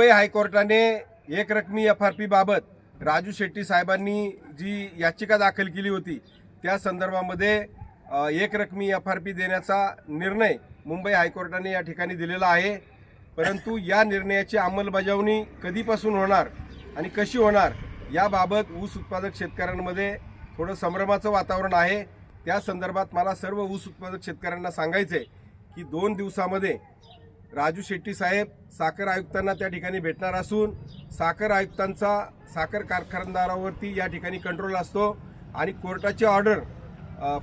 मुंबई हायकोर्टाने एक रकमी एफ आर पीबाबत राजू शेट्टी साहेबांनी जी याचिका दाखल केली होती त्या संदर्भामध्ये एकरकमी एक रकमी एफ आर पी देण्याचा निर्णय मुंबई हायकोर्टाने या ठिकाणी दिलेला आहे. परंतु या निर्णयाची अंमलबजावणी कधीपासून होणार आणि कशी होणार याबाबत ऊस उत्पादक शेतकऱ्यांमध्ये थोडं संभ्रमाचं वातावरण आहे. त्या संदर्भात मला सर्व ऊस उत्पादक शेतकऱ्यांना सांगायचं आहे की दोन दिवसामध्ये राजू शेट्टी साहेब साखर आयुक्तांना त्या ठिकाणी भेटणार असून साखर आयुक्तांचा साखर कारखानदारावरती या ठिकाणी कंट्रोल असतो आणि कोर्टाची ऑर्डर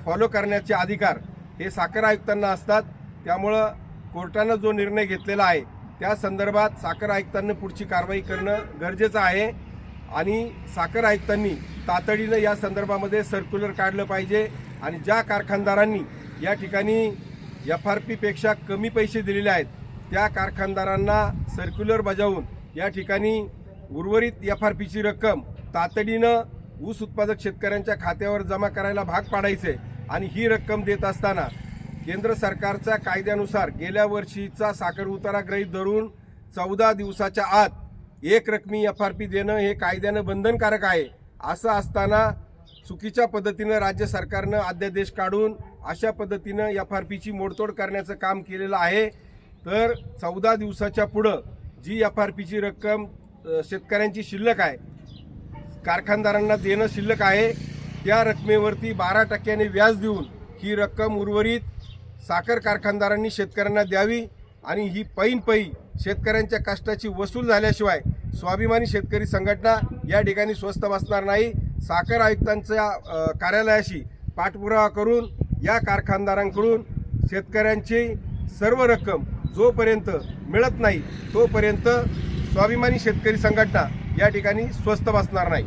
फॉलो करण्याचे अधिकार हे साखर आयुक्तांना असतात. त्यामुळं कोर्टानं जो निर्णय घेतलेला आहे त्या संदर्भात साखर आयुक्तांनी पुढची कारवाई करणं गरजेचं आहे आणि साखर आयुक्तांनी तातडीनं या संदर्भामध्ये सर्क्युलर काढलं पाहिजे आणि ज्या कारखानदारांनी या ठिकाणी एफ आर पीपेक्षा कमी पैसे दिलेले आहेत त्या कारखानदारांना सर्क्युलर बजावून या ठिकाणी उर्वरित एफ आर पीची रक्कम तातडीनं ऊस उत्पादक शेतकऱ्यांच्या खात्यावर जमा करायला भाग पाडायचे आणि ही रक्कम देत असताना केंद्र सरकारच्या कायद्यानुसार गेल्या वर्षीचा साखर उतारा ग्रहीत धरून चौदा दिवसाच्या आत एक रकमी एफ आर पी देणं हे कायद्यानं बंधनकारक आहे. असं असताना चुकीच्या पद्धतीनं राज्य सरकारनं अध्यादेश काढून अशा पद्धतीनं एफ आर पीची मोडतोड करण्याचं काम केलेलं आहे. तर चौदा दिवसाच्या पुढं जी एफ आर पीची रक्कम शेतकऱ्यांची शिल्लक आहे कारखानदारांना देणं शिल्लक आहे त्या रकमेवरती बारा टक्क्याने व्याज देऊन ही रक्कम उर्वरित साखर कारखानदारांनी शेतकऱ्यांना द्यावी आणि ही पैन पै शेतकऱ्यांच्या कष्टाची वसूल झाल्याशिवाय स्वाभिमानी शेतकरी संघटना या ठिकाणी स्वस्त बसणार नाही. साखर आयुक्तांच्या कार्यालयाशी पाठपुरावा करून या कारखानदारांकडून शेतकऱ्यांची सर्व रक्कम जोपर्यंत मिळत नाही तोपर्यंत स्वाभिमानी शेतकरी संघटना या ठिकाणी स्वस्त बसणार नाही.